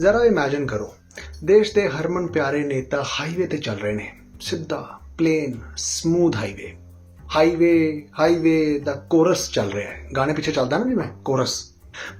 ਜ਼ਰਾ ਇਮੇਜਿਨ ਕਰੋ, ਦੇਸ਼ ਦੇ ਹਰਮਨ ਪਿਆਰੇ ਨੇਤਾ ਹਾਈਵੇ ਤੇ ਚੱਲ ਰਹੇ ਨੇ, ਸਿੱਧਾ plain smooth highway highway highway ਦਾ ਕੋਰਸ ਚੱਲ ਰਿਹਾ ਹੈ। ਗਾਣੇ ਪਿੱਛੇ ਚੱਲਦਾ ਨਾ ਜਿਵੇਂ ਕੋਰਸ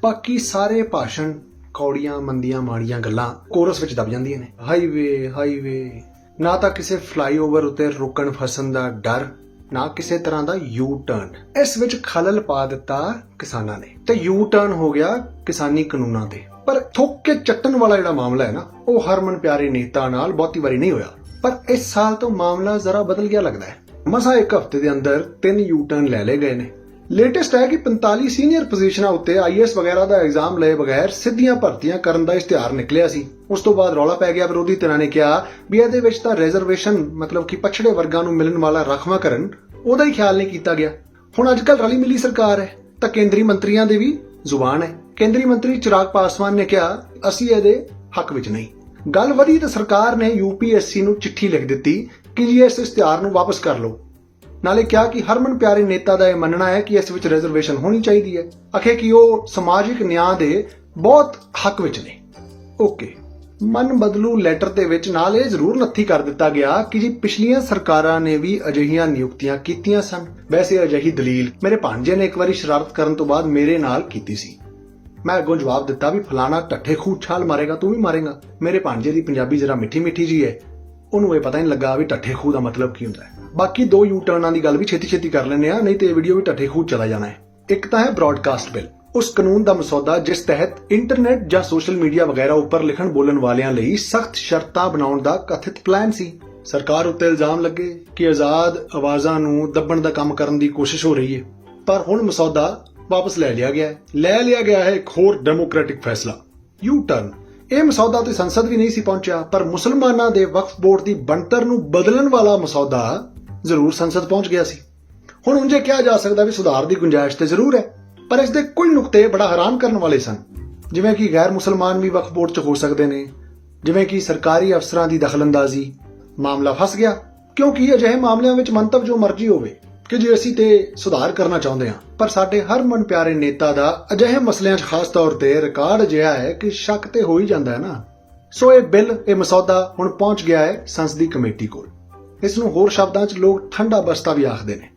ਬਾਕੀ ਸਾਰੇ ਭਾਸ਼ਣ ਕੌੜੀਆਂ, ਮੰਦੀਆਂ, ਮਾੜੀਆਂ ਗੱਲਾਂ ਕੋਰਸ ਵਿੱਚ ਦਬ ਜਾਂਦੀਆਂ ਨੇ। ਹਾਈਵੇ ਹਾਈਵੇ ਨਾ ਤਾਂ ਕਿਸੇ ਫਲਾਈਓਵਰ ਉਤੇ ਰੁਕਣ ਫਸਣ ਦਾ ਡਰ ਨਾ ਕਿਸੇ ਤਰ੍ਹਾਂ ਦਾ ਯੂ ਟਰਨ ਇਸ ਵਿੱਚ ਖਲਲ ਪਾ ਦਿੱਤਾ ਕਿਸਾਨਾਂ ਨੇ। ਤੇ ਯੂ ਟਰਨ ਹੋ ਗਿਆ ਕਿਸਾਨੀ ਕਾਨੂੰਨਾਂ ਤੇ। ਪਰ ਥੁੱਕ ਕੇ ਚੱਟਣ ਵਾਲਾ ਜਿਹੜਾ ਮਾਮਲਾ ਹੈ ਨਾ, ਉਹ ਹਰਮਨ ਪਿਆਰੇ ਨੇਤਾ ਨਾਲ ਬਹੁਤੀ ਵਾਰੀ ਨਹੀਂ ਹੋਇਆ। ਪਰ ਇਸ ਸਾਲ ਤੋਂ ਮਾਮਲਾ ਜ਼ਰਾ ਬਦਲ ਗਿਆ ਲੱਗਦਾ ਹੈ। ਮਸਾ ਇੱਕ ਹਫ਼ਤੇ ਦੇ ਅੰਦਰ ਤਿੰਨ ਯੂ ਟਰਨ ਲੈ ਲਏ ਗਏ ਨੇ। ਲੇਟੈਸਟ ਹੈ ਕਿ 45 ਸੀਨੀਅਰ ਪੋਜੀਸ਼ਨਾਂ ਉੱਤੇ ਆਈਐਸ ਵਗੈਰਾ ਦਾ ਐਗਜ਼ਾਮ ਲਏ ਬਗੈਰ ਸਿੱਧੀਆਂ ਭਰਤੀਆਂ ਕਰਨ ਦਾ ਇਸ਼ਤਿਹਾਰ ਨਿਕਲਿਆ ਸੀ। ਉਸ ਤੋਂ ਬਾਅਦ ਰੌਲਾ ਪੈ ਗਿਆ। ਵਿਰੋਧੀ ਧਿਰਾਂ ਨੇ ਕਿਹਾ ਵੀ ਇਹਦੇ ਵਿੱਚ ਤਾਂ ਰਿਜ਼ਰਵੇਸ਼ਨ ਮਤਲਬ ਕਿ ਪਛੜੇ ਵਰਗਾਂ ਨੂੰ ਮਿਲਣ ਵਾਲਾ ਰਖਵਾਕਰਨ ਉਹਦਾ ਹੀ ਖਿਆਲ ਨਹੀਂ ਕੀਤਾ ਗਿਆ। ਹੁਣ ਅੱਜਕੱਲ ਰਲੀ ਮਿਲੀ ਸਰਕਾਰ ਹੈ, ਤਾਂ ਕੇਂਦਰੀ ਮੰਤਰੀਆਂ ਦੇ ਵੀ ਜ਼ੁਬਾਨ ਹੈ। ਕੇਂਦਰੀ ਮੰਤਰੀ ਚਿਰਾਗ ਪਾਸਵਾਨ ਨੇ ਕਿਹਾ, ਅਸੀਂ ਇਹਦੇ ਹੱਕ ਵਿੱਚ ਨਹੀਂ। ਗੱਲ ਵਧੀ ਤਾਂ ਸਰਕਾਰ ਨੇ ਯੂਪੀਐਸਸੀ ਨੂੰ ਚਿੱਠੀ ਲਿਖ ਦਿੱਤੀ ਕਿ ਜੀ ਇਸ ਇਸ਼ਤਿਹਾਰ ਨੂੰ ਵਾਪਸ ਕਰ ਲਓ। ਨਾਲੇ ਕਿਹਾ ਕਿ ਹਰਮਨ ਪਿਆਰੇ ਨੇਤਾ ਦਾ ਇਹ ਮੰਨਣਾ ਹੈ ਕਿ ਇਸ ਵਿੱਚ ਰਿਜ਼ਰਵੇਸ਼ਨ ਹੋਣੀ ਚਾਹੀਦੀ ਹੈ। ਅਖੇ ਕਿ ਉਹ ਸਮਾਜਿਕ ਨਿਆਂ ਦੇ ਬਹੁਤ ਹੱਕ ਵਿੱਚ ਨੇ। ਓਕੇ। ਮਨ ਬਦਲੂ ਲੈਟਰ ਦੇ ਵਿੱਚ ਨਾਲ ਇਹ ਜ਼ਰੂਰ ਨੱਥੀ ਕਰ ਦਿੱਤਾ ਗਿਆ ਕਿ ਜੀ ਪਿਛਲੀਆਂ ਸਰਕਾਰਾਂ ਨੇ ਵੀ ਅਜਿਹੀਆਂ ਨਿਯੁਕਤੀਆਂ ਕੀਤੀਆਂ ਸਨ। ਵੈਸੇ ਅਜਿਹੀ ਦਲੀਲ ਮੇਰੇ ਭਾਂਜੇ ਨੇ ਇੱਕ ਵਾਰੀ ਸ਼ਰਾਰਤ ਕਰਨ ਤੋਂ ਬਾਅਦ ਮੇਰੇ ਨਾਲ ਕੀਤੀ ਸੀ। ਮੈਂ ਅੱਗੋਂ ਜਵਾਬ ਦਿੱਤਾ ਵੀ ਫਲਾਣਾ ਟੱਠੇ ਖੂਹ ਛਾਲ ਮਾਰੇਗਾ, ਤੂੰ ਵੀ ਮਾਰੇਗਾ। ਮੇਰੇ ਭਾਂਜੇ ਦੀ ਪੰਜਾਬੀ ਜਰਾ ਮਿੱਠੀ ਮਿੱਠੀ ਜੀ ਹੈ। ਉਹਨੂੰ ਇਹ ਪਤਾ ਨਹੀਂ ਲੱਗਾ ਵੀ ਟੱਠੇ ਖੂਹ ਦਾ ਮਤਲਬ ਕੀ ਹੁੰਦਾ ਹੈ। ਬਾਕੀ ਦੋ ਯੂ ਟਰਨਾਂ ਦੀ ਗੱਲ ਵੀ ਛੇਤੀ ਛੇਤੀ ਕਰ ਲੈਂਦੇ ਆ ਨਹੀਂ ਤੇ ਇਹ ਵੀਡੀਓ ਵੀ ਟੱਠੇ ਖੂਹ ਚਲਾ ਜਾਣਾ ਹੈ। ਇੱਕ ਤਾਂ ਹੈ ਬ੍ਰਾਡਕਾਸਟ ਬਿੱਲ ਉਸ ਕਾਨੂੰਨ ਦਾ ਮਸੌਦਾ ਜਿਸ ਤਹਿਤ ਇੰਟਰਨੈਟ ਜਾਂ ਸੋਸ਼ਲ ਮੀਡੀਆ ਵਗੈਰਾ ਉੱਪਰ ਲਿਖਣ ਬੋਲਣ ਵਾਲਿਆਂ ਲਈ ਸਖਤ ਸ਼ਰਤਾਂ ਬਣਾਉਣ ਦਾ ਕਥਿਤ ਪਲਾਨ ਸੀ। ਸਰਕਾਰ ਉੱਤੇ ਇਲਜ਼ਾਮ ਲੱਗੇ ਕਿ ਆਜ਼ਾਦ ਆਵਾਜ਼ਾਂ ਨੂੰ ਦੱਬਣ ਦਾ ਕੰਮ ਕਰਨ ਦੀ ਕੋਸ਼ਿਸ਼ ਹੋ ਰਹੀ ਹੈ। ਪਰ ਹੁਣ ਮਸੌਦਾ ਵਾਪਸ ਲੈ ਲਿਆ ਗਿਆ ਹੈ। ਲੈ ਲਿਆ ਗਿਆ ਹੈ ਇੱਕ ਹੋਰ ਡੈਮੋਕ੍ਰੈਟਿਕ ਫੈਸਲਾ। ਯੂ ਟਰਨ ਇਹ ਮਸੌਦਾ ਤੇ ਸੰਸਦ ਵੀ ਨਹੀਂ ਸੀ ਪਹੁੰਚਿਆ, ਪਰ ਮੁਸਲਮਾਨਾਂ ਦੇ ਵਕਫ ਬੋਰਡ ਦੀ ਬਣਤਰ ਨੂੰ ਬਦਲਣ ਵਾਲਾ ਮਸੌਦਾ ਜ਼ਰੂਰ ਸੰਸਦ ਪਹੁੰਚ ਗਿਆ ਸੀ। ਹੁਣ ਉਂਝੇ ਕਿਹਾ ਜਾ ਸਕਦਾ ਵੀ ਸੁਧਾਰ ਦੀ ਗੁੰਜਾਇਸ਼ ਤੇ ਜ਼ਰੂਰ ਹੈ, ਪਰ ਇਸ ਦੇ ਕੁਝ ਨੁਕਤੇ ਬੜਾ ਹੈਰਾਨ ਕਰਨ ਵਾਲੇ ਸਨ। ਜਿਵੇਂ ਕਿ ਗੈਰ ਮੁਸਲਮਾਨ ਵੀ ਵਕਫ ਬੋਰਡ 'ਚ ਹੋ ਸਕਦੇ ਨੇ, ਜਿਵੇਂ ਕਿ ਸਰਕਾਰੀ ਅਫਸਰਾਂ ਦੀ ਦਖਲਅੰਦਾਜ਼ੀ, ਮਾਮਲਾ ਫਸ ਗਿਆ, ਕਿਉਂਕਿ ਅਜਿਹੇ ਮਾਮਲਿਆਂ ਵਿੱਚ ਮੰਤਵ ਜੋ ਮਰਜ਼ੀ ਹੋਵੇ, ਕਿ ਜੇ ਅਸੀਂ ਤੇ ਸੁਧਾਰ ਕਰਨਾ ਚਾਹੁੰਦੇ ਹਾਂ, ਪਰ ਸਾਡੇ ਹਰ ਮਨ ਪਿਆਰੇ ਨੇਤਾ ਦਾ ਅਜਿਹੇ ਮਸਲਿਆਂ 'ਚ ਖਾਸ ਤੌਰ ਤੇ ਰਿਕਾਰਡ ਅਜਿਹਾ ਹੈ ਕਿ ਸ਼ੱਕ ਤੇ ਹੋ ਹੀ ਜਾਂਦਾ ਹੈ ਨਾ। ਸੋ ਇਹ ਬਿੱਲ, ਇਹ ਮਸੌਦਾ ਹੁਣ ਪਹੁੰਚ ਗਿਆ ਹੈ ਸੰਸਦੀ ਕਮੇਟੀ ਕੋਲ। ਇਸ ਨੂੰ ਹੋਰ ਸ਼ਬਦਾਂ 'ਚ ਲੋਕ ਠੰਡਾ ਬਸਤਾ ਵੀ ਆਖਦੇ ਨੇ।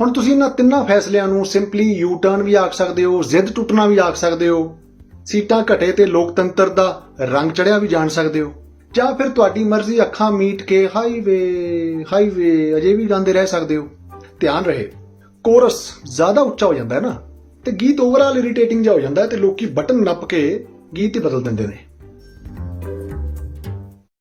ਹੁਣ ਤੁਸੀਂ ਇਹਨਾਂ ਤਿੰਨਾਂ ਫੈਸਲਿਆਂ ਨੂੰ ਸਿੰਪਲੀ ਯੂ ਟਰਨ ਵੀ ਆਖ ਸਕਦੇ ਹੋ, ਜ਼ਿੱਦ ਟੁੱਟਣਾ ਵੀ ਆਖ ਸਕਦੇ ਹੋ, ਸੀਟਾਂ ਘਟੇ ਤੇ ਲੋਕਤੰਤਰ ਦਾ ਰੰਗ ਚੜਿਆ ਵੀ ਜਾਣ ਸਕਦੇ ਹੋ, ਜਾਂ ਫਿਰ ਤੁਹਾਡੀ ਮਰਜ਼ੀ ਅੱਖਾਂ ਮੀਟ ਕੇ ਹਾਈਵੇ ਹਾਈਵੇ, ਅਜੇ ਵੀ ਗਾਉਂਦੇ ਰਹਿ ਸਕਦੇ ਹੋ। ਧਿਆਨ ਰਹੇ, ਕੋਰਸ ਜ਼ਿਆਦਾ ਉੱਚਾ ਹੋ ਜਾਂਦਾ ਹੈ ਨਾ, ਤੇ ਗੀਤ ਓਵਰਆਲ ਇਰੀਟੇਟਿੰਗ ਜਿਹਾ ਹੋ ਜਾਂਦਾ ਹੈ ਤੇ ਲੋਕੀ ਬਟਨ ਨੱਪ ਕੇ ਗੀਤ ਹੀ ਬਦਲ ਦਿੰਦੇ ਨੇ।